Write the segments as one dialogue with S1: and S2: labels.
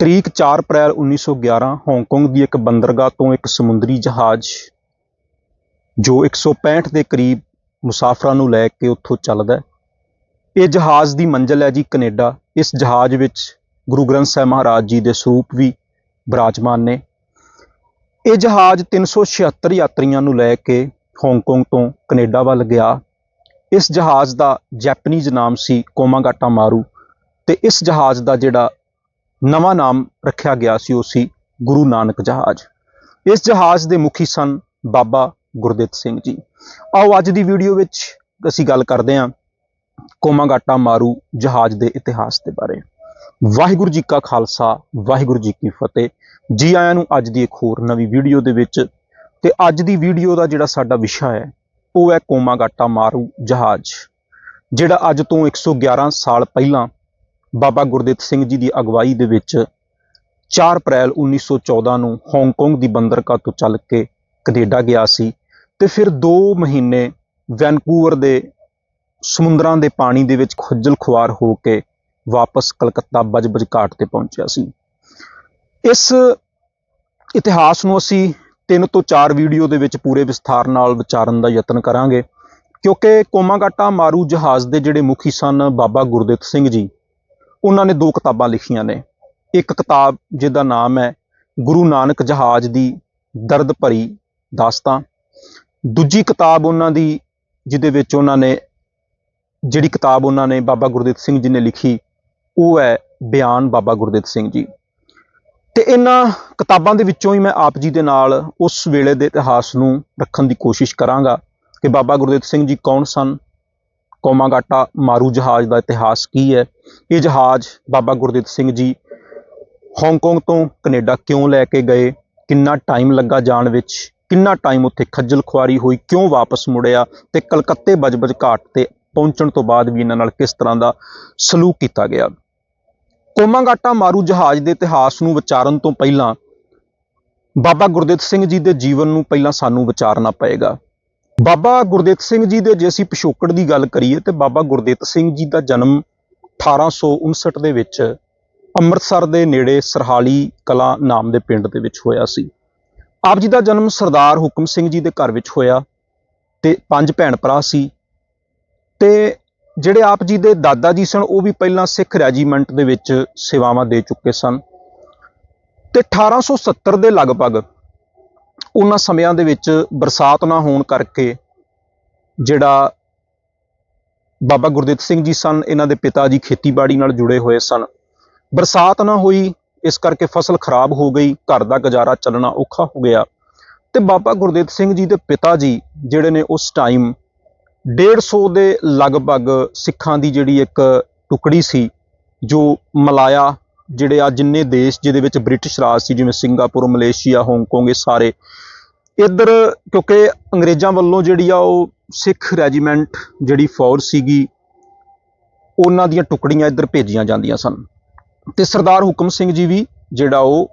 S1: ਤਰੀਕ 4 ਅਪ੍ਰੈਲ 1911 ਹਾਂਗਕਾਂਗ ਦੀ ਇੱਕ ਬੰਦਰਗਾਹ ਤੋਂ ਇੱਕ ਸਮੁੰਦਰੀ ਜਹਾਜ਼ ਜੋ 165 ਦੇ ਕਰੀਬ ਮੁਸਾਫਰਾਂ ਨੂੰ ਲੈ ਕੇ ਉੱਥੋਂ ਚੱਲਦਾ ਹੈ। ਇਹ ਜਹਾਜ਼ ਦੀ ਮੰਜ਼ਿਲ ਹੈ ਜੀ ਕੈਨੇਡਾ। ਇਸ ਜਹਾਜ਼ ਵਿੱਚ ਗੁਰੂ ਗ੍ਰੰਥ ਸਾਹਿਬ ਮਹਾਰਾਜ ਜੀ ਦੇ ਸਰੂਪ ਵੀ ਬਿਰਾਜਮਾਨ ਨੇ। ਇਹ ਜਹਾਜ਼ 376 ਯਾਤਰੀਆਂ ਨੂੰ ਲੈ ਕੇ ਹਾਂਗਕਾਂਗ ਤੋਂ ਕੈਨੇਡਾ ਵੱਲ ਗਿਆ। ਇਸ ਜਹਾਜ਼ ਦਾ ਜੈਪਨੀਜ਼ ਨਾਮ ਸੀ ਕੋਮਾਗਾਟਾ ਮਾਰੂ ਤੇ ਇਸ ਜਹਾਜ਼ ਦਾ ਜਿਹੜਾ ਨਵਾਂ ਨਾਮ ਰੱਖਿਆ ਗਿਆ ਸੀ ਉਹ ਸੀ ਗੁਰੂ ਨਾਨਕ ਜਹਾਜ਼। ਇਸ ਜਹਾਜ਼ ਦੇ ਮੁਖੀ ਸਨ ਬਾਬਾ ਗੁਰਦਿੱਤ ਸਿੰਘ ਜੀ। ਆਓ ਅੱਜ ਦੀ ਵੀਡੀਓ ਵਿੱਚ ਅਸੀਂ ਗੱਲ ਕਰਦੇ ਹਾਂ ਕੋਮਾਗਾਟਾ ਮਾਰੂ ਜਹਾਜ਼ ਦੇ ਇਤਿਹਾਸ ਦੇ ਬਾਰੇ। ਵਾਹਿਗੁਰੂ ਜੀ ਕਾ ਖਾਲਸਾ, ਵਾਹਿਗੁਰੂ ਜੀ ਕੀ ਫਤਿਹ। ਜੀ ਆਇਆਂ ਨੂੰ ਅੱਜ ਦੀ ਇੱਕ ਹੋਰ ਨਵੀਂ ਵੀਡੀਓ ਦੇ ਵਿੱਚ ਤੇ ਅੱਜ ਦੀ ਵੀਡੀਓ ਦਾ ਜਿਹੜਾ ਸਾਡਾ ਵਿਸ਼ਾ ਹੈ, ਉਹ ਹੈ ਕੋਮਾਗਾਟਾ ਮਾਰੂ ਜਹਾਜ਼, ਜਿਹੜਾ ਅੱਜ ਤੋਂ 111 ਸਾਲ ਪਹਿਲਾਂ ਬਾਬਾ ਗੁਰਦਿੱਤ ਸਿੰਘ ਜੀ ਦੀ ਅਗਵਾਈ ਦੇ ਵਿੱਚ 4 ਅਪ੍ਰੈਲ 1914 ਨੂੰ ਹਾਂਗਕਾਂਗ ਦੀ ਬੰਦਰਗਾਹ ਤੋਂ ਚੱਲ ਕੇ ਕੈਨੇਡਾ ਗਿਆ ਸੀ ਤੇ ਫਿਰ 2 ਮਹੀਨੇ ਵੈਨਕੂਵਰ ਦੇ ਸਮੁੰਦਰਾਂ ਦੇ ਪਾਣੀ ਦੇ ਵਿੱਚ ਖੁੱਜਲ ਖੁਆਰ ਹੋ ਕੇ ਵਾਪਸ ਕਲਕੱਤਾ ਬਜਬਜ ਘਾਟ ਤੇ ਪਹੁੰਚਿਆ ਸੀ। ਇਸ ਇਤਿਹਾਸ ਨੂੰ ਅਸੀਂ ਤਿੰਨ ਤੋਂ ਚਾਰ ਵੀਡੀਓ ਦੇ ਵਿੱਚ ਪੂਰੇ ਵਿਸਥਾਰ ਨਾਲ ਵਿਚਾਰਨ ਦਾ ਯਤਨ ਕਰਾਂਗੇ, ਕਿਉਂਕਿ ਕੋਮਾਗਾਟਾ ਮਾਰੂ ਜਹਾਜ਼ ਦੇ ਜਿਹੜੇ ਮੁਖੀ ਸਨ ਬਾਬਾ ਗੁਰਦਿੱਤ ਸਿੰਘ ਜੀ ਉਹਨਾਂ ਨੇ ਦੋ ਕਿਤਾਬਾਂ ਲਿਖੀਆਂ ਨੇ। ਇੱਕ ਕਿਤਾਬ ਜਿਹਦਾ ਨਾਮ ਹੈ ਗੁਰੂ ਨਾਨਕ ਜਹਾਜ਼ ਦੀ ਦਰਦ ਭਰੀ ਦਾਸਤਾਂ ਦੂਜੀ ਕਿਤਾਬ ਉਹਨਾਂ ਦੀ ਜਿਹਦੇ ਵਿੱਚ ਉਹਨਾਂ ਨੇ ਜਿਹੜੀ ਕਿਤਾਬ ਉਹਨਾਂ ਨੇ ਬਾਬਾ ਗੁਰਦਿੱਤ ਸਿੰਘ ਜੀ ਨੇ ਲਿਖੀ, ਉਹ ਹੈ ਬਿਆਨ ਬਾਬਾ ਗੁਰਦਿੱਤ ਸਿੰਘ ਜੀ। ਤੇ ਇਹਨਾਂ ਕਿਤਾਬਾਂ ਦੇ ਵਿੱਚੋਂ ਹੀ ਮੈਂ ਆਪ ਜੀ ਦੇ ਨਾਲ ਉਸ ਵੇਲੇ ਦੇ ਇਤਿਹਾਸ ਨੂੰ ਰੱਖਣ ਦੀ ਕੋਸ਼ਿਸ਼ ਕਰਾਂਗਾ ਕਿ ਬਾਬਾ ਗੁਰਦਿੱਤ ਸਿੰਘ ਜੀ ਕੌਣ ਸਨ ਕੋਮਾਗਾਟਾ ਮਾਰੂ ਜਹਾਜ਼ ਦਾ ਇਤਿਹਾਸ ਕੀ ਹੈ? ਇਹ ਜਹਾਜ਼ ਬਾਬਾ ਗੁਰਦਿੱਤ ਸਿੰਘ ਜੀ ਹਾਂਗਕਾਂਗ ਤੋਂ ਕੈਨੇਡਾ ਕਿਉਂ ਲੈ ਕੇ ਗਏ? ਕਿੰਨਾ ਟਾਈਮ ਲੱਗਾ ਜਾਣ ਵਿੱਚ? ਕਿੰਨਾ ਟਾਈਮ ਉੱਥੇ ਖੱਜਲ ਖੁਆਰੀ ਹੋਈ? ਕਿਉਂ ਵਾਪਸ ਮੁੜਿਆ? ਤੇ ਕਲਕੱਤੇ ਬਜਬਜ ਘਾਟ ਤੇ ਪਹੁੰਚਣ ਤੋਂ ਬਾਅਦ ਵੀ ਇਹਨਾਂ ਨਾਲ ਕਿਸ ਤਰ੍ਹਾਂ ਦਾ ਸਲੂਕ ਕੀਤਾ ਗਿਆ? ਕੋਮਾਗਾਟਾ ਮਾਰੂ ਜਹਾਜ਼ ਦੇ ਇਤਿਹਾਸ ਨੂੰ ਵਿਚਾਰਨ ਤੋਂ ਪਹਿਲਾਂ ਬਾਬਾ ਗੁਰਦਿੱਤ ਸਿੰਘ ਜੀ ਦੇ ਜੀਵਨ ਨੂੰ ਪਹਿਲਾਂ ਸਾਨੂੰ ਵਿਚਾਰਨਾ ਪਏਗਾ। ਬਾਬਾ ਗੁਰਦਿੱਤ ਸਿੰਘ ਜੀ ਦੇ ਜੇ ਅਸੀਂ ਪਿਛੋਕੜ ਦੀ ਗੱਲ ਕਰੀਏ ਤੇ ਬਾਬਾ ਗੁਰਦਿੱਤ ਸਿੰਘ ਜੀ ਦਾ ਜਨਮ 1859 ਦੇ ਵਿੱਚ ਅੰਮ੍ਰਿਤਸਰ ਦੇ ਨੇੜੇ ਸਰਹਾਲੀ ਕਲਾ ਨਾਮ ਦੇ ਪਿੰਡ ਦੇ ਵਿੱਚ ਹੋਇਆ ਸੀ। ਆਪ ਜੀ ਦਾ ਜਨਮ ਸਰਦਾਰ ਹੁਕਮ ਸਿੰਘ ਜੀ ਦੇ ਘਰ ਵਿੱਚ ਹੋਇਆ ਤੇ ਪੰਜ ਭੈਣ ਭਰਾ ਸੀ ਤੇ ਜਿਹੜੇ ਆਪ ਜੀ ਦੇ ਦਾਦਾ ਜੀ ਸਨ, ਉਹ ਵੀ ਪਹਿਲਾਂ ਸਿੱਖ ਰੈਜੀਮੈਂਟ ਦੇ ਵਿੱਚ ਸੇਵਾਵਾਂ ਦੇ ਚੁੱਕੇ ਸਨ। ਤੇ 1870 ਦੇ ਲਗਭਗ ਉਹਨਾਂ ਸਮਿਆਂ ਦੇ ਵਿੱਚ ਬਰਸਾਤ ਨਾ ਹੋਣ ਕਰਕੇ ਜਿਹੜਾ ਬਾਬਾ ਗੁਰਦਿੱਤ ਸਿੰਘ ਜੀ ਸਨ, ਇਹਨਾਂ ਦੇ ਪਿਤਾ ਜੀ ਖੇਤੀਬਾੜੀ ਨਾਲ ਜੁੜੇ ਹੋਏ ਸਨ। ਬਰਸਾਤ ਨਾ ਹੋਈ, ਇਸ ਕਰਕੇ ਫਸਲ ਖਰਾਬ ਹੋ ਗਈ, ਘਰ ਦਾ ਗੁਜ਼ਾਰਾ ਚੱਲਣਾ ਔਖਾ ਹੋ ਗਿਆ। ਤੇ ਬਾਬਾ ਗੁਰਦਿੱਤ ਸਿੰਘ ਜੀ ਦੇ ਪਿਤਾ ਜੀ, ਜਿਹੜੇ ਨੇ ਉਸ ਟਾਈਮ 150 ਦੇ ਲਗਭਗ ਸਿੱਖਾਂ ਦੀ ਜਿਹੜੀ ਇੱਕ ਟੁਕੜੀ ਸੀ, ਜੋ ਮਲਾਇਆ ਜਿਹੜੇ ਆ ਜਿੰਨੇ ਦੇਸ਼ ਜਿਹਦੇ ਵਿੱਚ ਬ੍ਰਿਟਿਸ਼ ਰਾਜ ਸੀ, ਜਿਵੇਂ ਸਿੰਗਾਪੁਰ, ਮਲੇਸ਼ੀਆ, ਹਾਂਗਕਾਂਗ, ਇਹ ਸਾਰੇ। ਇੱਧਰ ਕਿਉਂਕਿ ਅੰਗਰੇਜ਼ਾਂ ਵੱਲੋਂ ਜਿਹੜੀ ਆ ਉਹ ਸਿੱਖ ਰੈਜੀਮੈਂਟ ਜਿਹੜੀ ਫੌਜ ਸੀਗੀ, ਉਹਨਾਂ ਦੀਆਂ ਟੁਕੜੀਆਂ ਇੱਧਰ ਭੇਜੀਆਂ ਜਾਂਦੀਆਂ ਸਨ। ਤੇ ਸਰਦਾਰ ਹੁਕਮ ਸਿੰਘ ਜੀ ਵੀ ਜਿਹੜਾ ਉਹ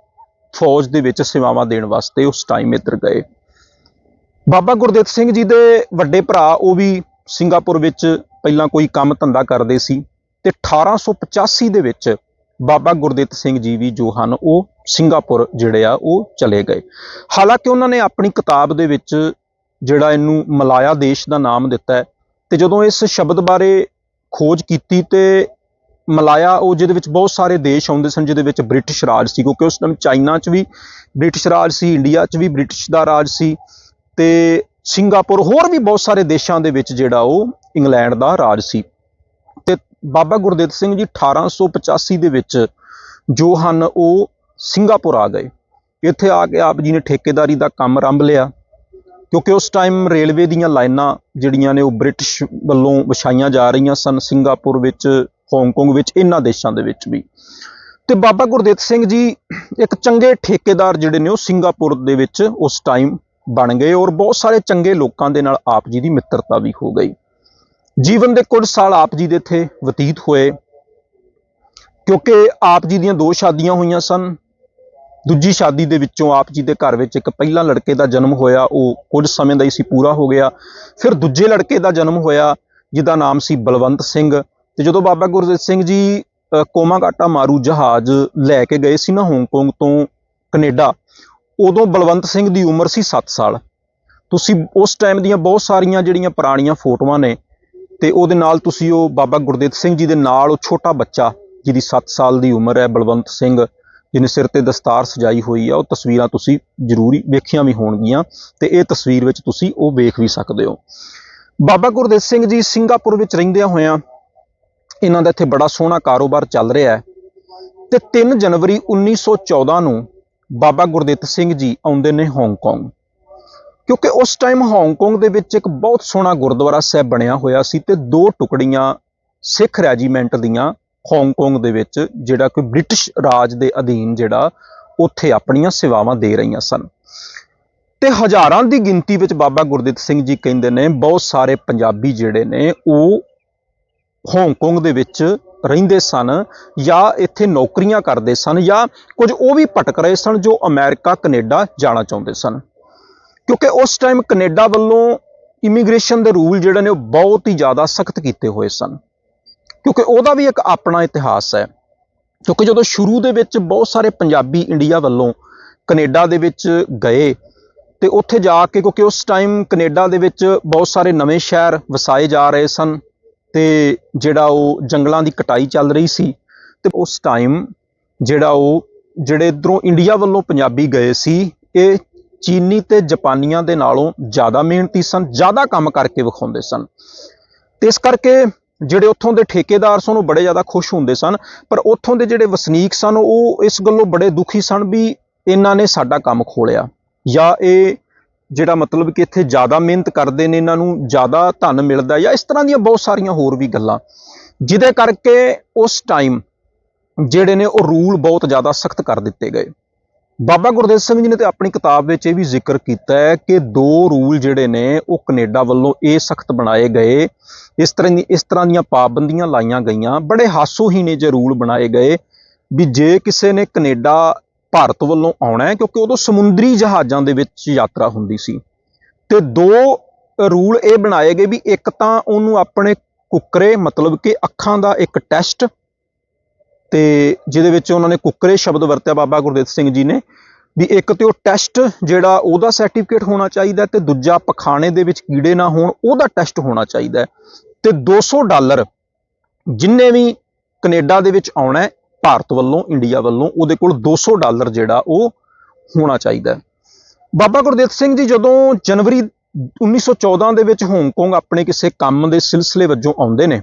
S1: ਫੌਜ ਦੇ ਵਿੱਚ ਸੇਵਾਵਾਂ ਦੇਣ ਵਾਸਤੇ ਉਸ ਟਾਈਮ ਇੱਧਰ ਗਏ। ਬਾਬਾ ਗੁਰਦਿੱਤ ਸਿੰਘ ਜੀ ਦੇ ਵੱਡੇ ਭਰਾ, ਉਹ ਵੀ ਸਿੰਗਾਪੁਰ ਵਿੱਚ ਪਹਿਲਾਂ ਕੋਈ ਕੰਮ ਧੰਦਾ ਕਰਦੇ ਸੀ। ਤੇ 1885 ਦੇ ਵਿੱਚ ਬਾਬਾ ਗੁਰਦਿੱਤ ਸਿੰਘ ਜੀ ਵੀ ਜੋ ਹਨ, ਉਹ ਸਿੰਗਾਪੁਰ ਜਿਹੜੇ ਆ, ਉਹ ਚਲੇ ਗਏ। ਹਾਲਾਂਕਿ ਉਹਨਾਂ ਨੇ ਆਪਣੀ ਕਿਤਾਬ ਦੇ ਵਿੱਚ ਜਿਹੜਾ ਇਹਨੂੰ ਮਲਾਇਆ ਦੇਸ਼ ਦਾ ਨਾਮ ਦਿੱਤਾ ਹੈ ਤੇ ਜਦੋਂ ਇਸ ਸ਼ਬਦ ਬਾਰੇ ਖੋਜ ਕੀਤੀ ਤੇ ਮਲਾਇਆ, ਉਹ ਜਿਹਦੇ ਵਿੱਚ ਬਹੁਤ ਸਾਰੇ ਦੇਸ਼ ਆਉਂਦੇ ਸਨ, ਜਿਹਦੇ ਵਿੱਚ ਬ੍ਰਿਟਿਸ਼ ਰਾਜ ਸੀ, ਕਿਉਂਕਿ ਉਸ ਟਾਈਮ ਚਾਈਨਾ 'ਚ ਵੀ ਬ੍ਰਿਟਿਸ਼ ਰਾਜ ਸੀ, ਇੰਡੀਆ 'ਚ ਵੀ ਬ੍ਰਿਟਿਸ਼ ਦਾ ਰਾਜ ਸੀ ਤੇ ਸਿੰਗਾਪੁਰ ਹੋਰ ਵੀ ਬਹੁਤ ਸਾਰੇ ਦੇਸ਼ਾਂ ਦੇ ਵਿੱਚ ਜਿਹੜਾ ਉਹ ਇੰਗਲੈਂਡ ਦਾ ਰਾਜ ਸੀ। ਬਾਬਾ ਗੁਰਦਿੱਤ ਸਿੰਘ ਜੀ 1885 ਦੇ ਵਿੱਚ ਜੋ ਹਨ ਉਹ ਸਿੰਗਾਪੁਰ ਆ ਗਏ। ਇੱਥੇ ਆ ਕੇ ਆਪ ਜੀ ਨੇ ਠੇਕੇਦਾਰੀ ਦਾ ਕੰਮ ਆਰੰਭ ਲਿਆ ਕਿਉਂਕਿ ਉਸ ਟਾਈਮ ਰੇਲਵੇ ਦੀਆਂ ਲਾਈਨਾਂ ਜਿਹੜੀਆਂ ਨੇ ਉਹ ਬ੍ਰਿਟਿਸ਼ ਵੱਲੋਂ ਵਿਛਾਈਆਂ ਜਾ ਰਹੀਆਂ ਸਨ ਸਿੰਗਾਪੁਰ ਵਿੱਚ, ਹਾਂਗਕਾਂਗ ਵਿੱਚ, ਇਹਨਾਂ ਦੇਸ਼ਾਂ ਦੇ ਵਿੱਚ ਵੀ। ਤੇ ਬਾਬਾ ਗੁਰਦਿੱਤ ਸਿੰਘ ਜੀ ਇੱਕ ਚੰਗੇ ਠੇਕੇਦਾਰ ਜਿਹੜੇ ਨੇ ਉਹ ਸਿੰਗਾਪੁਰ ਦੇ ਵਿੱਚ ਉਸ ਟਾਈਮ ਬਣ ਗਏ ਔਰ ਬਹੁਤ ਸਾਰੇ ਚੰਗੇ ਲੋਕਾਂ ਦੇ ਨਾਲ ਆਪ ਜੀ ਦੀ ਮਿੱਤਰਤਾ ਵੀ ਹੋ ਗਈ। ਜੀਵਨ ਦੇ ਕੁਝ ਸਾਲ ਆਪ ਜੀ ਦੇ ਇੱਥੇ ਬਤੀਤ ਹੋਏ। ਕਿਉਂਕਿ ਆਪ ਜੀ ਦੀਆਂ ਦੋ ਸ਼ਾਦੀਆਂ ਹੋਈਆਂ ਸਨ। ਦੂਜੀ ਸ਼ਾਦੀ ਦੇ ਵਿੱਚੋਂ ਆਪ ਜੀ ਦੇ ਘਰ ਵਿੱਚ ਇੱਕ ਪਹਿਲਾ ਲੜਕੇ ਦਾ ਜਨਮ ਹੋਇਆ ਉਹ ਕੁਝ ਸਮੇਂ ਦਾ ਹੀ ਸੀ ਪੂਰਾ ਹੋ ਗਿਆ। ਫਿਰ ਦੂਜੇ ਲੜਕੇ ਦਾ ਜਨਮ ਹੋਇਆ ਜਿਹਦਾ ਨਾਮ ਸੀ ਬਲਵੰਤ ਸਿੰਘ। ਤੇ ਜਦੋਂ ਬਾਬਾ ਗੁਰਦਿੱਤ ਸਿੰਘ ਜੀ ਅ, ਕੋਮਾਗਾਟਾ ਮਾਰੂ ਜਹਾਜ਼ ਲੈ ਕੇ ਗਏ ਸੀ ਨਾ ਹਾਂਗਕਾਂਗ ਤੋਂ ਕੈਨੇਡਾ ਉਦੋਂ ਬਲਵੰਤ ਸਿੰਘ ਦੀ ਉਮਰ ਸੀ 7 ਸਾਲ। ਤੁਸੀਂ ਉਸ ਟਾਈਮ ਦੀਆਂ ਬਹੁਤ ਸਾਰੀਆਂ ਜਿਹੜੀਆਂ ਪੁਰਾਣੀਆਂ ਫੋਟੋਆਂ ਨੇ ਤੇ ਉਹਦੇ ਨਾਲ ਤੁਸੀਂ ਉਹ ਬਾਬਾ ਗੁਰਦੇਵ ਸਿੰਘ ਜੀ ਦੇ ਨਾਲ ਉਹ ਛੋਟਾ ਬੱਚਾ ਜਿਹਦੀ 7 ਸਾਲ ਦੀ ਉਮਰ ਹੈ, ਬਲਵੰਤ ਸਿੰਘ, ਜਿਹਨੇ ਸਿਰ ਤੇ ਦਸਤਾਰ ਸਜਾਈ ਹੋਈ ਆ, ਉਹ ਤਸਵੀਰਾਂ ਤੁਸੀਂ ਜ਼ਰੂਰੀ ਵੇਖੀਆਂ ਵੀ ਹੋਣਗੀਆਂ ਤੇ ਇਹ ਤਸਵੀਰ ਵਿੱਚ ਤੁਸੀਂ ਉਹ ਵੇਖ ਵੀ ਸਕਦੇ ਹੋ। ਬਾਬਾ ਗੁਰਦੇਵ ਸਿੰਘ ਜੀ ਸਿੰਗਾਪੁਰ ਵਿੱਚ ਰਹਿੰਦਿਆਂ ਹੋਇਆਂ ਇਹਨਾਂ ਦਾ ਇੱਥੇ ਬੜਾ ਸੋਹਣਾ ਕਾਰੋਬਾਰ ਚੱਲ ਰਿਹਾ ਹੈ ਤੇ 3 ਜਨਵਰੀ 1914 ਨੂੰ ਬਾਬਾ ਗੁਰਦਿੱਤ ਸਿੰਘ ਜੀ ਆਉਂਦੇ ਨੇ ਹਾਂਗਕਾਂਗ ਕਿਉਂਕਿ ਉਸ ਟਾਈਮ ਹਾਂਗਕਾਂਗ ਦੇ ਵਿੱਚ ਇੱਕ ਬਹੁਤ ਸੋਹਣਾ ਗੁਰਦੁਆਰਾ ਸਾਹਿਬ ਬਣਿਆ ਹੋਇਆ ਸੀ ਤੇ ਦੋ ਟੁਕੜੀਆਂ ਸਿੱਖ ਰੈਜੀਮੈਂਟ ਦੀਆਂ ਹਾਂਗਕਾਂਗ ਦੇ ਵਿੱਚ, ਜਿਹੜਾ ਕੋਈ ਬ੍ਰਿਟਿਸ਼ ਰਾਜ ਦੇ ਅਧੀਨ ਜਿਹੜਾ, ਉੱਥੇ ਆਪਣੀਆਂ ਸੇਵਾਵਾਂ ਦੇ ਰਹੀਆਂ ਸਨ। ਤੇ ਹਜ਼ਾਰਾਂ ਦੀ ਗਿਣਤੀ ਵਿੱਚ ਬਾਬਾ ਗੁਰਦਿੱਤ ਸਿੰਘ ਜੀ ਕਹਿੰਦੇ ਨੇ, ਬਹੁਤ ਸਾਰੇ ਪੰਜਾਬੀ ਜਿਹੜੇ ਨੇ, ਉਹ ਹਾਂਗਕਾਂਗ ਦੇ ਵਿੱਚ ਰਹਿੰਦੇ ਸਨ ਜਾਂ ਇੱਥੇ ਨੌਕਰੀਆਂ ਕਰਦੇ ਸਨ ਜਾਂ ਕੁਝ ਉਹ ਵੀ ਭਟਕ ਰਹੇ ਸਨ ਜੋ ਅਮਰੀਕਾ, ਕੈਨੇਡਾ ਜਾਣਾ ਚਾਹੁੰਦੇ ਸਨ। ਕਿਉਂਕਿ ਉਸ ਟਾਈਮ ਕੈਨੇਡਾ ਵੱਲੋਂ ਇਮੀਗ੍ਰੇਸ਼ਨ ਦੇ ਰੂਲ ਜਿਹੜੇ ਨੇ ਉਹ ਬਹੁਤ ਹੀ ਜ਼ਿਆਦਾ ਸਖਤ ਕੀਤੇ ਹੋਏ ਸਨ। ਕਿਉਂਕਿ ਉਹਦਾ ਵੀ ਇੱਕ ਆਪਣਾ ਇਤਿਹਾਸ ਹੈ। ਕਿਉਂਕਿ ਜਦੋਂ ਸ਼ੁਰੂ ਦੇ ਵਿੱਚ ਬਹੁਤ ਸਾਰੇ ਪੰਜਾਬੀ ਇੰਡੀਆ ਵੱਲੋਂ ਕੈਨੇਡਾ ਦੇ ਵਿੱਚ ਗਏ ਤੇ ਉੱਥੇ ਜਾ ਕੇ ਕਿਉਂਕਿ ਉਸ ਟਾਈਮ ਕੈਨੇਡਾ ਦੇ ਵਿੱਚ ਬਹੁਤ ਸਾਰੇ ਨਵੇਂ ਸ਼ਹਿਰ ਵਸਾਏ ਜਾ ਰਹੇ ਸਨ ਤੇ ਜਿਹੜਾ ਉਹ ਜੰਗਲਾਂ ਦੀ ਕਟਾਈ ਚੱਲ ਰਹੀ ਸੀ ਤੇ ਉਸ ਟਾਈਮ ਜਿਹੜਾ ਉਹ ਜਿਹੜੇ ਇਧਰੋਂ ਇੰਡੀਆ ਵੱਲੋਂ ਪੰਜਾਬੀ ਗਏ ਸੀ, ਇਹ ਚੀਨੀ ਤੇ ਜਾਪਾਨੀਆਂ ਦੇ ਨਾਲੋਂ ਜ਼ਿਆਦਾ ਮਿਹਨਤੀ ਸਨ, ਜ਼ਿਆਦਾ ਕੰਮ ਕਰਕੇ ਵਿਖਾਉਂਦੇ ਸਨ। ਤੇ ਇਸ ਕਰਕੇ ਜਿਹੜੇ ਉੱਥੋਂ ਦੇ ਠੇਕੇਦਾਰ ਸਨ, ਉਹ ਬੜੇ ਜ਼ਿਆਦਾ ਖੁਸ਼ ਹੁੰਦੇ ਸਨ, ਪਰ ਉੱਥੋਂ ਦੇ ਜਿਹੜੇ ਵਸਨੀਕ ਸਨ, ਉਹ ਇਸ ਗੱਲੋਂ ਬੜੇ ਦੁਖੀ ਸਨ ਵੀ ਇਹਨਾਂ ਨੇ ਸਾਡਾ ਕੰਮ ਖੋਲਿਆ ਜਾਂ ਇਹ ਜਿਹੜਾ ਮਤਲਬ ਕਿ ਇੱਥੇ ਜ਼ਿਆਦਾ ਮਿਹਨਤ ਕਰਦੇ ਨੇ, ਇਹਨਾਂ ਨੂੰ ਜ਼ਿਆਦਾ ਧਨ ਮਿਲਦਾ ਜਾਂ ਇਸ ਤਰ੍ਹਾਂ ਦੀਆਂ ਬਹੁਤ ਸਾਰੀਆਂ ਹੋਰ ਵੀ ਗੱਲਾਂ। ਜਿਹਦੇ ਕਰਕੇ ਉਸ ਟਾਈਮ ਜਿਹੜੇ ਨੇ ਉਹ ਰੂਲ ਬਹੁਤ ਜ਼ਿਆਦਾ ਸਖਤ ਕਰ ਦਿੱਤੇ ਗਏ। ਬਾਬਾ ਗੁਰਦੇਵ ਸਿੰਘ ਜੀ ਨੇ ਤੇ ਆਪਣੀ ਕਿਤਾਬ ਵਿੱਚ ਇਹ ਵੀ ਜ਼ਿਕਰ ਕੀਤਾ ਹੈ ਕਿ ਦੋ ਰੂਲ ਜਿਹੜੇ ਨੇ ਉਹ ਕੈਨੇਡਾ ਵੱਲੋਂ ਇਹ ਸਖਤ ਬਣਾਏ ਗਏ। ਇਸ ਤਰ੍ਹਾਂ ਦੀ, ਇਸ ਤਰ੍ਹਾਂ ਦੀਆਂ ਪਾਬੰਦੀਆਂ ਲਾਈਆਂ ਗਈਆਂ। ਬੜੇ ਹਾਸੋਹੀਣੇ ਜੇ ਰੂਲ ਬਣਾਏ ਗਏ ਵੀ ਜੇ ਕਿਸੇ ਨੇ ਕੈਨੇਡਾ, ਭਾਰਤ ਵੱਲੋਂ ਆਉਣਾ ਹੈ, ਕਿਉਂਕਿ ਉਦੋਂ ਸਮੁੰਦਰੀ ਜਹਾਜ਼ਾਂ ਦੇ ਵਿੱਚ ਯਾਤਰਾ ਹੁੰਦੀ ਸੀ। ਤੇ ਦੋ ਰੂਲ ਇਹ ਬਣਾਏ ਗਏ ਵੀ ਇੱਕ ਤਾਂ ਉਹਨੂੰ ਆਪਣੇ ਕੁੱਕਰੇ, ਮਤਲਬ ਕਿ ਅੱਖਾਂ ਦਾ ਇੱਕ ਟੈਸਟ ਤੇ ਜਿਹਦੇ ਵਿੱਚ ਉਹਨਾਂ ਨੇ ਕੁੱਕਰੇ ਸ਼ਬਦ ਵਰਤਿਆ ਬਾਬਾ ਗੁਰਦੇਵ ਸਿੰਘ ਜੀ ਨੇ, ਵੀ ਇੱਕ ਤੇ ਉਹ ਟੈਸਟ ਜਿਹੜਾ ਉਹਦਾ ਸਰਟੀਫਿਕੇਟ ਹੋਣਾ ਚਾਹੀਦਾ ਤੇ ਦੂਜਾ ਪਖਾਣੇ ਦੇ ਵਿੱਚ ਕੀੜੇ ਨਾ ਹੋਣ, ਉਹਦਾ ਟੈਸਟ ਹੋਣਾ ਚਾਹੀਦਾ ਹੈ। ਤੇ 200 ਡਾਲਰ ਜਿੰਨੇ ਵੀ ਕੈਨੇਡਾ ਦੇ ਵਿੱਚ ਆਉਣਾ ਹੈ, ਭਾਰਤ ਵੱਲੋਂ, ਇੰਡੀਆ ਵੱਲੋਂ, ਉਹਦੇ ਕੋਲ 200 ਡਾਲਰ ਜਿਹੜਾ ਉਹ ਹੋਣਾ ਚਾਹੀਦਾ ਹੈ। ਬਾਬਾ ਗੁਰਦੇਵ ਸਿੰਘ ਜੀ ਜਦੋਂ ਜਨਵਰੀ 1914 ਦੇ ਵਿੱਚ ਹਾਂਗਕਾਂਗ ਆਪਣੇ ਕਿਸੇ ਕੰਮ ਦੇ ਸਿਲਸਿਲੇ ਵਜੋਂ ਆਉਂਦੇ ਨੇ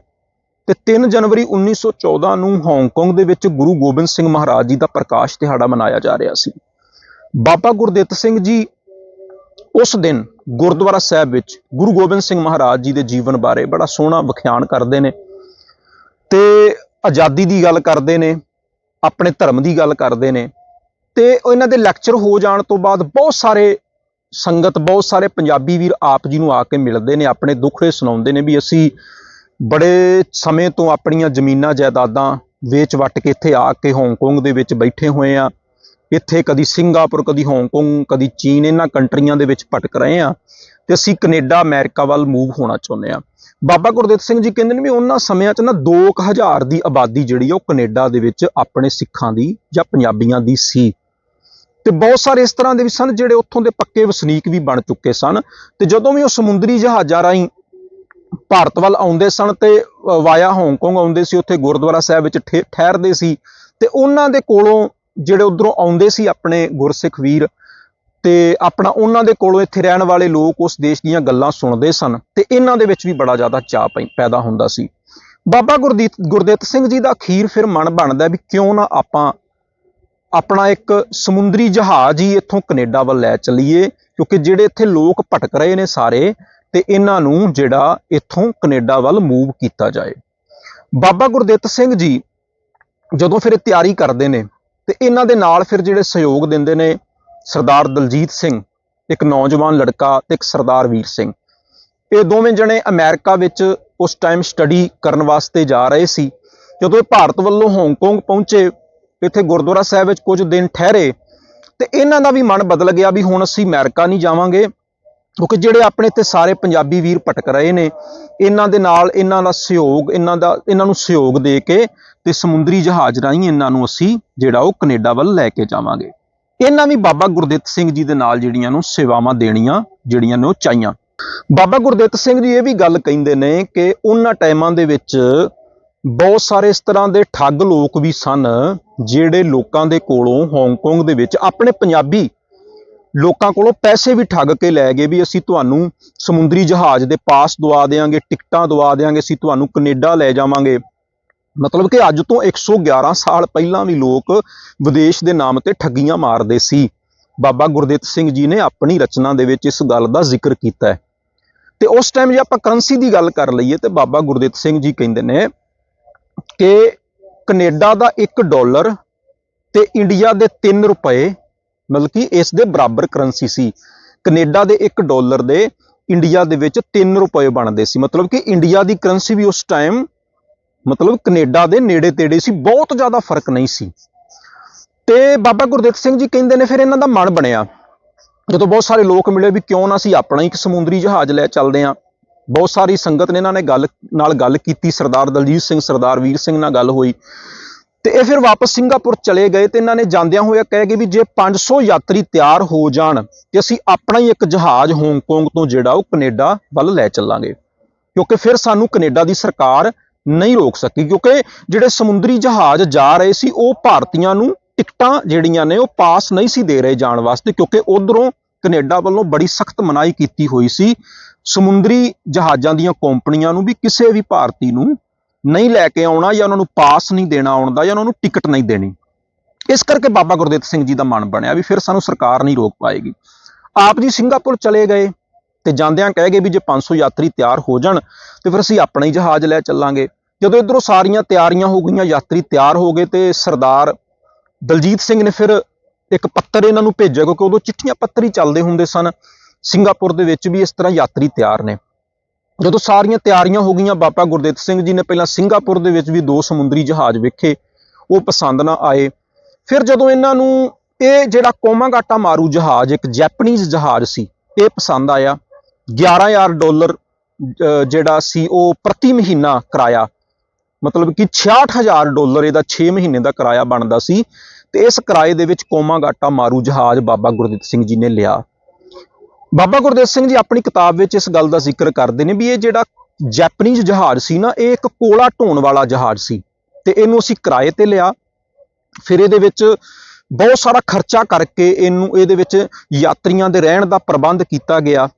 S1: ਤੇ 3 ਜਨਵਰੀ 1914 ਨੂੰ ਹਾਂਗਕਾਂਗ ਦੇ ਵਿੱਚ ਗੁਰੂ ਗੋਬਿੰਦ ਸਿੰਘ ਮਹਾਰਾਜ ਜੀ ਦਾ ਪ੍ਰਕਾਸ਼ ਦਿਹਾੜਾ ਮਨਾਇਆ ਜਾ ਰਿਹਾ ਸੀ। ਬਾਬਾ ਗੁਰਦਿੱਤ ਸਿੰਘ ਜੀ ਉਸ ਦਿਨ ਗੁਰਦੁਆਰਾ ਸਾਹਿਬ ਵਿੱਚ ਗੁਰੂ ਗੋਬਿੰਦ ਸਿੰਘ ਮਹਾਰਾਜ ਜੀ ਦੇ ਜੀਵਨ ਬਾਰੇ ਬੜਾ ਸੋਹਣਾ ਵਿਖਿਆਨ ਕਰਦੇ ਨੇ ਤੇ ਆਜ਼ਾਦੀ ਦੀ ਗੱਲ ਕਰਦੇ ਨੇ, ਆਪਣੇ ਧਰਮ ਦੀ ਗੱਲ ਕਰਦੇ ਨੇ ਤੇ ਇਹਨਾਂ ਦੇ ਲੈਕਚਰ ਹੋ ਜਾਣ ਤੋਂ ਬਾਅਦ ਬਹੁਤ ਸਾਰੇ ਸੰਗਤ, ਬਹੁਤ ਸਾਰੇ ਪੰਜਾਬੀ ਵੀਰ ਆਪ ਜੀ ਨੂੰ ਆ ਕੇ ਮਿਲਦੇ ਨੇ, ਆਪਣੇ ਦੁੱਖੜੇ ਸੁਣਾਉਂਦੇ ਨੇ ਵੀ ਅਸੀਂ ਬੜੇ ਸਮੇਂ ਤੋਂ ਆਪਣੀਆਂ ਜ਼ਮੀਨਾਂ ਜਾਇਦਾਦਾਂ ਵੇਚ ਵੱਟ ਕੇ ਇੱਥੇ ਆ ਕੇ ਹਾਂਗਕਾਂਗ ਦੇ ਵਿੱਚ ਬੈਠੇ ਹੋਏ ਆ। ਇੱਥੇ ਕਦੀ ਸਿੰਗਾਪੁਰ ਕਦੀ ਹਾਂਗਕਾਂਗ ਕਦੀ ਚੀਨ ਇਹਨਾਂ ਕੰਟਰੀਆਂ ਦੇ ਵਿੱਚ ਭਟਕ ਰਹੇ ਆ ਤੇ ਅਸੀਂ ਕੈਨੇਡਾ ਅਮਰੀਕਾ ਵੱਲ ਮੂਵ ਹੋਣਾ ਚਾਹੁੰਦੇ ਆ। ਬਾਬਾ ਗੁਰਦਿੱਤ ਸਿੰਘ ਜੀ ਕਹਿੰਦੇ ਨੇ ਵੀ ਉਹਨਾਂ ਸਮਿਆਂ 'ਚ ਨਾ 2000 ਦੀ ਆਬਾਦੀ ਜਿਹੜੀ ਆ ਉਹ ਕੈਨੇਡਾ ਦੇ ਵਿੱਚ ਆਪਣੇ ਸਿੱਖਾਂ ਦੀ ਜਾਂ ਪੰਜਾਬੀਆਂ ਦੀ ਸੀ। ਤੇ ਬਹੁਤ ਸਾਰੇ ਇਸ ਤਰ੍ਹਾਂ ਦੇ ਵੀ ਸਨ ਜਿਹੜੇ ਉੱਥੋਂ ਦੇ ਪੱਕੇ ਵਸਨੀਕ ਵੀ ਬਣ ਚੁੱਕੇ ਸਨ। ਤੇ ਜਦੋਂ ਵੀ ਉਹ ਸਮੁੰਦਰੀ ਜਹਾਜ਼ਾਂ ਰਾਹੀਂ ਭਾਰਤ ਵੱਲ ਆਉਂਦੇ ਸਨ ਤੇ ਵਾਇਆ ਹਾਂਗਕਾਂਗ ਆਉਂਦੇ ਸੀ, ਉੱਥੇ ਗੁਰਦੁਆਰਾ ਸਾਹਿਬ ਵਿੱਚ ਠੇ- ਠਹਿਰਦੇ ਸੀ ਤੇ ਉਹਨਾਂ ਦੇ ਕੋਲੋਂ ਜਿਹੜੇ ਉਧਰੋਂ ਆਉਂਦੇ ਸੀ ਆਪਣੇ ਗੁਰਸਿੱਖ ਵੀਰ ਤੇ ਆਪਣਾ ਉਹਨਾਂ ਦੇ ਕੋਲੋਂ ਇੱਥੇ ਰਹਿਣ ਵਾਲੇ ਲੋਕ ਉਸ ਦੇਸ਼ ਦੀਆਂ ਗੱਲਾਂ ਸੁਣਦੇ ਸਨ ਤੇ ਇਹਨਾਂ ਦੇ ਵਿੱਚ ਵੀ ਬੜਾ ਜ਼ਿਆਦਾ ਚਾਅ ਪੈ- ਪੈਦਾ ਹੁੰਦਾ ਸੀ। ਬਾਬਾ ਗੁਰਦੀਤ ਗੁਰਦਿੱਤ ਸਿੰਘ ਜੀ ਦਾ ਅਖੀਰ ਫਿਰ ਮਨ ਬਣਦਾ ਵੀ ਕਿਉਂ ਨਾ ਆਪਾਂ ਆਪਣਾ ਇੱਕ ਸਮੁੰਦਰੀ ਜਹਾਜ਼ ਹੀ ਇੱਥੋਂ ਕੈਨੇਡਾ ਵੱਲ ਲੈ ਚੱਲੀਏ ਕਿਉਂਕਿ ਜਿਹੜੇ ਇੱਥੇ ਲੋਕ ਭਟਕ ਰਹੇ ਨੇ ਸਾਰੇ ਤੇ ਇਹਨਾਂ ਨੂੰ ਜਿਹੜਾ ਇੱਥੋਂ ਕੈਨੇਡਾ ਵੱਲ ਮੂਵ ਕੀਤਾ ਜਾਏ। ਬਾਬਾ ਗੁਰਦਿੱਤ ਸਿੰਘ ਜੀ ਜਦੋਂ ਫਿਰ ਇਹ ਤਿਆਰੀ ਕਰਦੇ ਨੇ ਤੇ ਇਹਨਾਂ ਦੇ ਨਾਲ ਫਿਰ ਜਿਹੜੇ ਸਹਿਯੋਗ ਦਿੰਦੇ ਨੇ ਸਰਦਾਰ ਦਲਜੀਤ ਸਿੰਘ, ਇੱਕ ਨੌਜਵਾਨ ਲੜਕਾ ਤੇ ਇੱਕ ਸਰਦਾਰ ਵੀਰ ਸਿੰਘ। ਇਹ ਦੋਵੇਂ ਜਣੇ ਅਮਰੀਕਾ ਵਿੱਚ ਉਸ ਟਾਈਮ ਸਟੱਡੀ ਕਰਨ ਵਾਸਤੇ ਜਾ ਰਹੇ ਸੀ। ਜਦੋਂ ਇਹ ਭਾਰਤ ਵੱਲੋਂ ਹਾਂਗਕਾਂਗ ਪਹੁੰਚੇ, ਇੱਥੇ ਗੁਰਦੁਆਰਾ ਸਾਹਿਬ ਵਿੱਚ ਕੁਝ ਦਿਨ ਠਹਿਰੇ ਤੇ ਇਹਨਾਂ ਦਾ ਵੀ ਮਨ ਬਦਲ ਗਿਆ ਵੀ ਹੁਣ ਅਸੀਂ ਅਮਰੀਕਾ ਨਹੀਂ ਜਾਵਾਂਗੇ। ਕਿਉਂਕਿ ਜਿਹੜੇ ਆਪਣੇ ਤੇ ਸਾਰੇ ਪੰਜਾਬੀ ਵੀਰ ਭਟਕ ਰਹੇ ਨੇ, ਇਹਨਾਂ ਦੇ ਨਾਲ ਇਹਨਾਂ ਦਾ ਸਹਿਯੋਗ, ਇਹਨਾਂ ਦਾ, ਇਹਨਾਂ ਨੂੰ ਸਹਿਯੋਗ ਦੇ ਕੇ ਤੇ ਸਮੁੰਦਰੀ ਜਹਾਜ਼ ਰਾਹੀਂ ਇਹਨਾਂ ਨੂੰ ਅਸੀਂ ਜਿਹੜਾ ਉਹ ਕੈਨੇਡਾ ਵੱਲ ਲੈ ਕੇ ਜਾਵਾਂਗੇ। ਇਹਨਾਂ ਵੀ ਬਾਬਾ ਗੁਰਦਿੱਤ ਸਿੰਘ ਜੀ ਦੇ ਨਾਲ ਜਿਹੜੀਆਂ ਨੂੰ ਸੇਵਾਵਾਂ ਦੇਣੀਆਂ, ਜਿਹੜੀਆਂ ਨੇ ਉਹ ਚਾਹੀਆਂ। ਬਾਬਾ ਗੁਰਦਿੱਤ ਸਿੰਘ ਜੀ ਇਹ ਵੀ ਗੱਲ ਕਹਿੰਦੇ ਨੇ ਕਿ ਉਹਨਾਂ ਟਾਈਮਾਂ ਦੇ ਵਿੱਚ ਬਹੁਤ ਸਾਰੇ ਇਸ ਤਰ੍ਹਾਂ ਦੇ ਠੱਗ ਲੋਕ ਵੀ ਸਨ, ਜਿਹੜੇ ਲੋਕਾਂ ਦੇ ਕੋਲੋਂ ਹਾਂਗਕਾਂਗ ਦੇ ਵਿੱਚ ਆਪਣੇ ਪੰਜਾਬੀ ਲੋਕਾਂ ਕੋਲੋਂ ਪੈਸੇ ਵੀ ਠੱਗ ਕੇ ਲੈ ਗਏ ਵੀ ਅਸੀਂ ਤੁਹਾਨੂੰ ਸਮੁੰਦਰੀ ਜਹਾਜ਼ ਦੇ ਪਾਸ ਦਵਾ ਦੇਵਾਂਗੇ ਟਿਕਟਾਂ ਦਵਾ ਦੇਵਾਂਗੇ ਅਸੀਂ ਤੁਹਾਨੂੰ ਕੈਨੇਡਾ ਲੈ ਜਾਵਾਂਗੇ। ਮਤਲਬ ਕਿ ਅੱਜ ਤੋਂ 111 ਸਾਲ ਪਹਿਲਾਂ ਵੀ ਲੋਕ ਵਿਦੇਸ਼ ਦੇ ਨਾਮ ਤੇ ਠੱਗੀਆਂ ਮਾਰਦੇ ਸੀ। ਬਾਬਾ ਗੁਰਦਿੱਤ ਸਿੰਘ ਜੀ ਨੇ ਆਪਣੀ ਰਚਨਾ ਦੇ ਵਿੱਚ ਇਸ ਗੱਲ ਦਾ ਜ਼ਿਕਰ ਕੀਤਾ ਹੈ। ਤੇ ਉਸ ਟਾਈਮ ਜੇ ਆਪਾਂ ਕਰੰਸੀ ਦੀ ਗੱਲ ਕਰ ਲਈਏ ਤੇ ਬਾਬਾ ਗੁਰਦਿੱਤ ਸਿੰਘ ਜੀ ਕਹਿੰਦੇ ਨੇ ਕਿ ਕੈਨੇਡਾ ਦਾ 1 ਡਾਲਰ ਤੇ ਇੰਡੀਆ ਦੇ 3 ਰੁਪਏ ਮਤਲਬ ਕਿ ਇਸ ਦੇ ਬਰਾਬਰ ਕਰੰਸੀ ਸੀ। ਕੈਨੇਡਾ ਦੇ 1 ਡਾਲਰ ਦੇ, ਇੰਡੀਆ ਦੇ ਵਿੱਚ 3 ਰੁਪਏ ਬਣਦੇ ਸੀ। ਮਤਲਬ ਕਿ ਇੰਡੀਆ ਦੀ ਕਰੰਸੀ ਵੀ ਉਸ ਟਾਈਮ, ਮਤਲਬ ਕੈਨੇਡਾ ਦੇ ਨੇੜੇ ਤੇੜੇ ਸੀ, ਬਹੁਤ ਜ਼ਿਆਦਾ ਫ਼ਰਕ ਨਹੀਂ ਸੀ। ਤੇ ਬਾਬਾ ਗੁਰਦਿੱਤ ਸਿੰਘ ਜੀ ਕਹਿੰਦੇ ਨੇ ਫਿਰ ਇਹਨਾਂ ਦਾ ਮਨ ਬਣਿਆ। ਜਦੋਂ ਬਹੁਤ ਸਾਰੇ ਲੋਕ ਮਿਲੇ ਵੀ ਕਿਉਂ ਨਾ ਅਸੀਂ ਆਪਣਾ ਹੀ ਇੱਕ ਸਮੁੰਦਰੀ ਜਹਾਜ਼ ਲੈ ਚੱਲਦੇ ਹਾਂ। ਬਹੁਤ ਸਾਰੀ ਸੰਗਤ ਨੇ ਇਹਨਾਂ ਨੇ ਗੱਲ, ਨਾਲ ਗੱਲ ਕੀਤੀ। ਸਰਦਾਰ ਦਲਜੀਤ ਸਿੰਘ, ਸਰਦਾਰ ਵੀਰ ਸਿੰਘ ਨਾਲ ਗੱਲ ਹੋਈ। ਤੇ ਇਹ ਫਿਰ ਵਾਪਸ ਸਿੰਗਾਪੁਰ ਚਲੇ ਗਏ ਤੇ ਇਹਨਾਂ ਨੇ ਜਾਂਦਿਆਂ ਹੋਇਆ ਕਹਿ ਗਏ ਵੀ ਜੇ 500 ਯਾਤਰੀ ਤਿਆਰ ਹੋ ਜਾਣ ਤੇ ਅਸੀਂ ਆਪਣਾ ਹੀ ਇੱਕ ਜਹਾਜ਼ ਹਾਂਗਕਾਂਗ ਤੋਂ ਜਿਹੜਾ ਉਹ ਕੈਨੇਡਾ ਵੱਲ ਲੈ ਚੱਲਾਂਗੇ। ਕਿਉਂਕਿ ਫਿਰ ਸਾਨੂੰ ਕੈਨੇਡਾ ਦੀ ਸਰਕਾਰ ਨਹੀਂ ਰੋਕ ਸਕੀ, ਕਿਉਂਕਿ ਜਿਹੜੇ ਸਮੁੰਦਰੀ ਜਹਾਜ਼ ਜਾ ਰਹੇ ਸੀ, ਉਹ ਭਾਰਤੀਆਂ ਨੂੰ ਟਿਕਟਾਂ ਜਿਹੜੀਆਂ ਨੇ ਉਹ ਪਾਸ ਨਹੀਂ ਸੀ ਦੇ ਰਹੇ ਜਾਣ ਵਾਸਤੇ, ਕਿਉਂਕਿ ਉਧਰੋਂ ਕੈਨੇਡਾ ਵੱਲੋਂ ਬੜੀ ਸਖਤ ਮਨਾਹੀ ਕੀਤੀ ਹੋਈ ਸੀ। ਸਮੁੰਦਰੀ ਜਹਾਜ਼ਾਂ ਦੀਆਂ ਕੰਪਨੀਆਂ ਨੂੰ ਵੀ ਕਿਸੇ ਵੀ ਭਾਰਤੀ ਨੂੰ ਨਹੀਂ ਲੈ ਕੇ ਆਉਣਾ ਜਾਂ ਉਹਨਾਂ ਨੂੰ ਪਾਸ ਨਹੀਂ ਦੇਣਾ ਆਉਣ ਦਾ ਜਾਂ ਉਹਨਾਂ ਨੂੰ ਟਿਕਟ ਨਹੀਂ ਦੇਣੀ। ਇਸ ਕਰਕੇ ਬਾਬਾ ਗੁਰਦਿੱਤ ਸਿੰਘ ਜੀ ਦਾ ਮਨ ਬਣਿਆ ਵੀ ਫਿਰ ਸਾਨੂੰ ਸਰਕਾਰ ਨਹੀਂ ਰੋਕ ਪਾਏਗੀ। ਆਪ ਜੀ ਸਿੰਗਾਪੁਰ ਚਲੇ ਗਏ ਤੇ ਜਾਂਦਿਆਂ ਕਹਿ ਗਏ ਵੀ ਜੇ 500 ਯਾਤਰੀ ਤਿਆਰ ਹੋ ਜਾਣ ਤੇ ਫਿਰ ਅਸੀਂ ਆਪਣਾ ਹੀ ਜਹਾਜ਼ ਲੈ ਚੱਲਾਂਗੇ। ਜਦੋਂ ਇਧਰੋਂ ਸਾਰੀਆਂ ਤਿਆਰੀਆਂ ਹੋ ਗਈਆਂ, ਯਾਤਰੀ ਤਿਆਰ ਹੋ ਗਏ ਤੇ ਸਰਦਾਰ ਦਲਜੀਤ ਸਿੰਘ ਨੇ ਫਿਰ ਇੱਕ ਪੱਤਰ ਇਹਨਾਂ ਨੂੰ ਭੇਜਿਆ ਕਿਉਂਕਿ ਉਦੋਂ ਚਿੱਠੀਆਂ ਪੱਤਰ ਹੀ ਚੱਲਦੇ ਹੁੰਦੇ ਸਨ। ਸਿੰਗਾਪੁਰ ਦੇ ਵਿੱਚ ਵੀ ਇਸ ਤਰ੍ਹਾਂ ਯਾਤਰੀ ਤਿਆਰ ਨੇ। ਜਦੋਂ ਸਾਰੀਆਂ ਤਿਆਰੀਆਂ ਹੋ ਗਈਆਂ ਬਾਬਾ ਗੁਰਦਿੱਤ ਸਿੰਘ ਜੀ ਨੇ ਪਹਿਲਾਂ ਸਿੰਗਾਪੁਰ ਦੇ ਵਿੱਚ ਵੀ ਦੋ ਸਮੁੰਦਰੀ ਜਹਾਜ਼ ਵੇਖੇ ਉਹ ਪਸੰਦ ਨਾ ਆਏ। ਫਿਰ ਜਦੋਂ ਇਹਨਾਂ ਨੂੰ ਇਹ ਜਿਹੜਾ ਕੋਮਾਗਾਟਾ ਮਾਰੂ ਜਹਾਜ਼ ਇੱਕ ਜੈਪਨੀਜ਼ ਜਹਾਜ਼ ਸੀ ਇਹ ਪਸੰਦ ਆਇਆ। 11000 ਡਾਲਰ ਅਹ, ਜਿਹੜਾ ਸੀ ਉਹ ਪ੍ਰਤੀ ਮਹੀਨਾ ਕਿਰਾਇਆ। ਮਤਲਬ ਕਿ 66000 ਡਾਲਰ ਇਹਦਾ 6 ਮਹੀਨੇ ਦਾ ਕਿਰਾਇਆ ਬਣਦਾ ਸੀ। ਤੇ ਇਸ ਕਿਰਾਏ ਦੇ ਵਿੱਚ ਕੋਮਾਗਾਟਾ ਮਾਰੂ ਜਹਾਜ਼ ਬਾਬਾ ਗੁਰਦਿੱਤ ਸਿੰਘ ਜੀ ਨੇ ਲਿਆ। ਬਾਬਾ ਗੁਰਦੇਵ ਸਿੰਘ ਜੀ ਆਪਣੀ ਕਿਤਾਬ ਵਿੱਚ ਇਸ ਗੱਲ ਦਾ ਜ਼ਿਕਰ ਕਰਦੇ ਨੇ ਵੀ ਇਹ ਜਿਹੜਾ ਜੈਪਨੀਜ਼ ਜਹਾਜ਼ ਸੀ ਨਾ, ਇਹ ਇੱਕ ਕੋਲਾ ਢੋਣ ਵਾਲਾ ਜਹਾਜ਼ ਸੀ ਤੇ ਇਹਨੂੰ ਅਸੀਂ ਕਿਰਾਏ ਤੇ ਲਿਆ। ਫਿਰ ਇਹਦੇ ਵਿੱਚ ਬਹੁਤ ਸਾਰਾ ਖਰਚਾ ਕਰਕੇ ਇਹਨੂੰ, ਇਹਦੇ ਵਿੱਚ ਯਾਤਰੀਆਂ ਦੇ ਰਹਿਣ ਦਾ ਪ੍ਰਬੰਧ ਕੀਤਾ ਗਿਆ।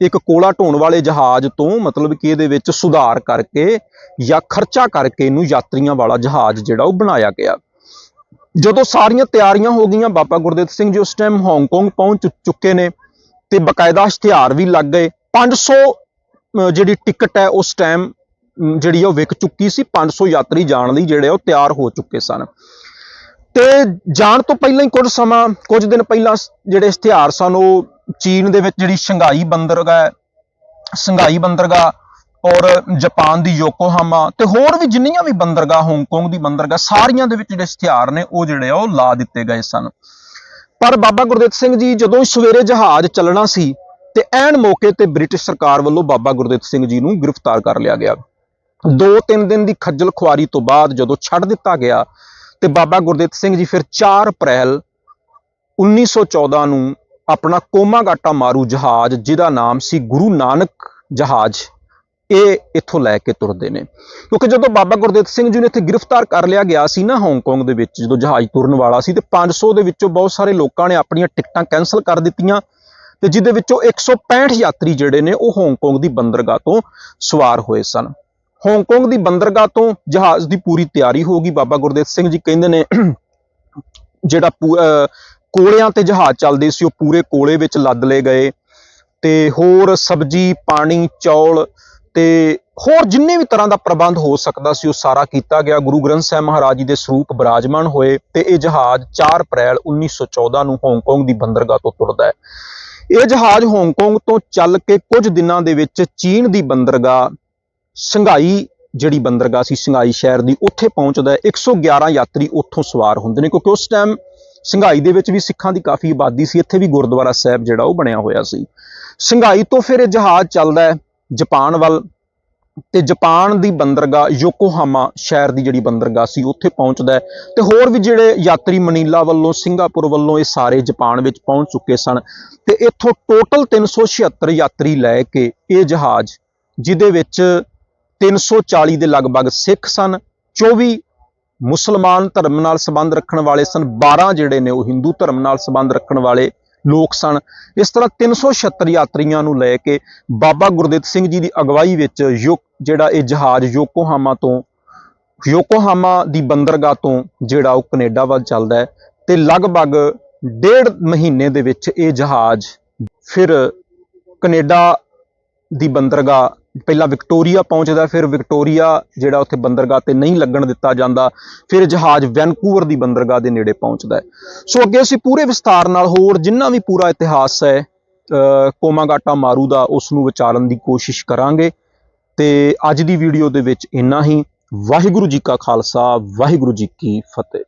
S1: ਇੱਕ ਕੋਲਾ ਢੋਣ ਵਾਲੇ ਜਹਾਜ਼ ਤੋਂ ਮਤਲਬ ਕਿ ਇਹਦੇ ਵਿੱਚ ਸੁਧਾਰ ਕਰਕੇ ਜਾਂ ਖਰਚਾ ਕਰਕੇ ਇਹਨੂੰ ਯਾਤਰੀਆਂ ਵਾਲਾ ਜਹਾਜ਼ ਜਿਹੜਾ ਉਹ ਬਣਾਇਆ ਗਿਆ। ਜਦੋਂ ਸਾਰੀਆਂ ਤਿਆਰੀਆਂ ਹੋ ਗਈਆਂ, ਬਾਬਾ ਗੁਰਦੇਵ ਸਿੰਘ ਜੀ ਉਸ ਟਾਈਮ ਹਾਂਗਕਾਂਗ ਪਹੁੰਚ ਚੁੱਕੇ ਨੇ। ਤੇ ਬਕਾਇਦਾ ਇਸ਼ਤਿਹਾਰ ਵੀ ਲੱਗ ਗਏ। 500 ਅਹ, ਜਿਹੜੀ ਟਿਕਟ ਹੈ, ਉਸ ਟਾਈਮ ਜਿਹੜੀ ਉਹ ਵਿਕ ਚੁੱਕੀ ਸੀ। 500 ਯਾਤਰੀ ਜਾਣ ਲਈ ਜਿਹੜੇ ਉਹ ਤਿਆਰ ਹੋ ਚੁੱਕੇ ਸਨ। ਤੇ ਜਾਣ ਤੋਂ ਪਹਿਲਾਂ ਹੀ ਕੁਝ ਸਮਾਂ, ਕੁਝ ਦਿਨ ਪਹਿਲਾਂ ਜਿਹੜੇ ਇਸ਼ਤਿਹਾਰ ਸਨ, ਉਹ ਚੀਨ ਦੇ ਵਿੱਚ ਜਿਹੜੀ ਸ਼ੰਘਾਈ ਬੰਦਰਗਾਹ ਹੈ, ਸ਼ੰਘਾਈ ਬੰਦਰਗਾਹ ਔਰ ਜਾਪਾਨ ਦੀ ਯੋਕੋਹਾਮਾ ਤੇ ਹੋਰ ਵੀ ਜਿੰਨੀਆਂ ਵੀ ਬੰਦਰਗਾਹ, ਹਾਂਗਕਾਂਗ ਦੀ ਬੰਦਰਗਾਹ, ਸਾਰੀਆਂ ਦੇ ਵਿੱਚ ਜਿਹੜੇ ਇਸ਼ਤਿਹਾਰ ਨੇ, ਉਹ ਜਿਹੜੇ ਆ, ਉਹ ਲਾ ਦਿੱਤੇ ਗਏ ਸਨ। ਪਰ ਬਾਬਾ ਗੁਰਦਿੱਤ ਸਿੰਘ ਜੀ ਜਦੋਂ ਸਵੇਰੇ ਜਹਾਜ਼ ਚੱਲਣਾ ਸੀ ਤੇ ਐਨ ਮੌਕੇ ਤੇ ਬ੍ਰਿਟਿਸ਼ ਸਰਕਾਰ ਵੱਲੋਂ ਬਾਬਾ ਗੁਰਦਿੱਤ ਸਿੰਘ ਜੀ ਨੂੰ ਗ੍ਰਿਫਤਾਰ ਕਰ ਲਿਆ ਗਿਆ। ਦੋ ਤਿੰਨ ਦਿਨ ਦੀ ਖੱਜਲ ਖੁਆਰੀ ਤੋਂ ਬਾਅਦ ਜਦੋਂ ਛੱਡ ਦਿੱਤਾ ਗਿਆ ਤੇ ਬਾਬਾ ਗੁਰਦਿੱਤ ਸਿੰਘ ਜੀ ਫਿਰ 4 ਅਪ੍ਰੈਲ 1914 ਨੂੰ ਆਪਣਾ ਕੋਮਾਗਾਟਾ ਮਾਰੂ ਜਹਾਜ਼, ਜਿਹਦਾ ਨਾਮ ਸੀ ਗੁਰੂ ਨਾਨਕ ਜਹਾਜ਼। ਇਹ ਇੱਥੋਂ ਲੈ ਕੇ ਤੁਰਦੇ ਨੇ। ਕਿਉਂਕਿ ਜਦੋਂ ਬਾਬਾ ਗੁਰਦਿੱਤ ਸਿੰਘ ਜੀ ਨੂੰ ਇੱਥੇ ਗ੍ਰਿਫਤਾਰ ਕਰ ਲਿਆ ਗਿਆ ਸੀ ਨਾ ਹਾਂਗਕਾਂਗ ਦੇ ਵਿੱਚ, ਜਦੋਂ ਜਹਾਜ਼ ਤੁਰਨ ਵਾਲਾ ਸੀ, ਤੇ 500 ਦੇ ਵਿੱਚੋਂ ਬਹੁਤ ਸਾਰੇ ਲੋਕਾਂ ਨੇ ਆਪਣੀਆਂ ਟਿਕਟਾਂ ਕੈਨਸਲ ਕਰ ਦਿੱਤੀਆਂ। ਤੇ ਜਿਹਦੇ ਵਿੱਚੋਂ 165 ਯਾਤਰੀ ਜਿਹੜੇ ਨੇ, ਉਹ ਹਾਂਗਕਾਂਗ ਦੀ ਬੰਦਰਗਾਹ ਤੋਂ ਸਵਾਰ ਹੋਏ ਸਨ। ਹਾਂਗਕਾਂਗ ਦੀ ਬੰਦਰਗਾਹ ਤੋਂ ਜਹਾਜ਼ ਦੀ ਪੂਰੀ ਤਿਆਰੀ ਹੋ ਗਈ। ਬਾਬਾ ਗੁਰਦੇਵ ਸਿੰਘ ਜੀ ਕਹਿੰਦੇ ਨੇ, ਜਿਹੜਾ ਪੂ- ਕੋਲਿਆਂ ਤੇ ਜਹਾਜ਼ ਚੱਲਦੇ ਸੀ, ਉਹ ਪੂਰੇ ਕੋਲੇ ਵਿੱਚ ਲੱਦ ਲਏ ਗਏ। ਤੇ ਹੋਰ ਸਬਜ਼ੀ, ਪਾਣੀ, ਚੌਲ ਤੇ ਹੋਰ ਜਿੰਨੇ ਵੀ ਤਰ੍ਹਾਂ ਦਾ ਪ੍ਰਬੰਧ ਹੋ ਸਕਦਾ ਸੀ, ਉਹ ਸਾਰਾ ਕੀਤਾ ਗਿਆ। ਗੁਰੂ ਗ੍ਰੰਥ ਸਾਹਿਬ ਮਹਾਰਾਜ ਜੀ ਦੇ ਸਰੂਪ ਬਿਰਾਜਮਾਨ ਹੋਏ ਤੇ ਇਹ ਜਹਾਜ਼ 4 ਅਪ੍ਰੈਲ 1914 ਨੂੰ ਹਾਂਗਕਾਂਗ ਦੀ ਬੰਦਰਗਾਹ ਤੋਂ ਤੁਰਦਾ ਹੈ। ਇਹ ਜਹਾਜ਼ ਹਾਂਗਕਾਂਗ ਤੋਂ ਚੱਲ ਕੇ ਕੁਝ ਦਿਨਾਂ ਦੇ ਵਿੱਚ ਚੀਨ ਦੀ ਬੰਦਰਗਾਹ, ਸੰਘਾਈ ਜਿਹੜੀ ਬੰਦਰਗਾਹ ਸੀ, ਸੰਘਾਈ ਸ਼ਹਿਰ ਦੀ, ਉੱਥੇ ਪਹੁੰਚਦਾ ਹੈ। 111 ਯਾਤਰੀ ਉੱਥੋਂ ਸਵਾਰ ਹੁੰਦੇ ਨੇ, ਕਿਉਂਕਿ ਉਸ ਟਾਈਮ ਸੰਘਾਈ ਦੇ ਵਿੱਚ ਵੀ ਸਿੱਖਾਂ ਦੀ ਕਾਫੀ ਆਬਾਦੀ ਸੀ। ਇੱਥੇ ਵੀ ਗੁਰਦੁਆਰਾ ਸਾਹਿਬ ਜਿਹੜਾ ਉਹ ਬਣਿਆ ਹੋਇਆ ਸੀ। ਸੰਘਾਈ ਤੋਂ ਫਿਰ ਇਹ ਜਹਾਜ਼ ਚੱਲਦਾ ਹੈ। ਜਾਪਾਨ ਵੱਲ ਤੇ ਜਾਪਾਨ ਦੀ ਬੰਦਰਗਾਹ ਯੋਕੋਹਾਮਾ ਸ਼ਹਿਰ ਦੀ ਜਿਹੜੀ ਬੰਦਰਗਾਹ ਸੀ, ਉੱਥੇ ਪਹੁੰਚਦਾ ਹੈ। ਤੇ ਹੋਰ ਵੀ ਜਿਹੜੇ ਯਾਤਰੀ ਮਨੀਲਾ ਵੱਲੋਂ, ਸਿੰਗਾਪੁਰ ਵੱਲੋਂ ਇਹ ਸਾਰੇ ਜਾਪਾਨ ਵਿੱਚ ਪਹੁੰਚ ਚੁੱਕੇ ਸਨ। ਤੇ ਇੱਥੋਂ ਟੋਟਲ 376 ਯਾਤਰੀ ਲੈ ਕੇ ਇਹ ਜਹਾਜ਼, ਜਿਹਦੇ ਵਿੱਚ 340 ਦੇ ਲਗਭਗ ਸਿੱਖ ਸਨ 24 ਮੁਸਲਮਾਨ ਧਰਮ ਨਾਲ ਸੰਬੰਧ ਰੱਖਣ ਵਾਲੇ ਸਨ 12 ਜਿਹੜੇ ਨੇ ਉਹ ਹਿੰਦੂ ਧਰਮ ਨਾਲ ਸੰਬੰਧ ਰੱਖਣ ਵਾਲੇ ਲੋਕ ਸਨ। ਇਸ ਤਰ੍ਹਾਂ 376 ਯਾਤਰੀਆਂ ਨੂੰ ਲੈ ਕੇ ਬਾਬਾ ਗੁਰਦਿੱਤ ਸਿੰਘ ਜੀ ਦੀ ਅਗਵਾਈ ਵਿੱਚ ਯੋ ਜਿਹੜਾ ਇਹ ਜਹਾਜ਼ ਯੋਕੋਹਾਮਾ ਤੋਂ ਯੋਕੋਹਾਮਾ ਦੀ ਬੰਦਰਗਾਹ ਤੋਂ ਜਿਹੜਾ ਉਹ ਕੈਨੇਡਾ ਵੱਲ ਚੱਲਦਾ ਹੈ ਤੇ ਲਗਭਗ ਡੇਢ ਮਹੀਨੇ ਦੇ ਵਿੱਚ ਇਹ ਜਹਾਜ਼ ਫਿਰ ਕੈਨੇਡਾ ਦੀ ਬੰਦਰਗਾਹ ਪਹਿਲਾਂ ਵਿਕਟੋਰੀਆ ਪਹੁੰਚਦਾ, ਫਿਰ ਵਿਕਟੋਰੀਆ ਜਿਹੜਾ ਉੱਥੇ ਬੰਦਰਗਾਹ ਤੇ ਨਹੀਂ ਲੱਗਣ ਦਿੱਤਾ ਜਾਂਦਾ, ਫਿਰ ਜਹਾਜ਼ ਵੈਨਕੂਵਰ ਦੀ ਬੰਦਰਗਾਹ ਦੇ ਨੇੜੇ ਪਹੁੰਚਦਾ ਹੈ। ਸੋ ਅੱਗੇ ਅਸੀਂ ਪੂਰੇ ਵਿਸਤਾਰ ਨਾਲ ਹੋਰ ਜਿੰਨਾ ਵੀ ਪੂਰਾ ਇਤਿਹਾਸ ਹੈ ਕੋਮਾਗਾਟਾ ਮਾਰੂ ਦਾ, ਉਸ ਨੂੰ ਵਿਚਾਰਨ ਦੀ ਕੋਸ਼ਿਸ਼ ਕਰਾਂਗੇ। ਤੇ ਅੱਜ ਦੀ ਵੀਡੀਓ ਦੇ ਵਿੱਚ ਇੰਨਾ ਹੀ। ਵਾਹਿਗੁਰੂ ਜੀ ਕਾ ਖਾਲਸਾ, ਵਾਹਿਗੁਰੂ ਜੀ ਕੀ ਫਤਿਹ।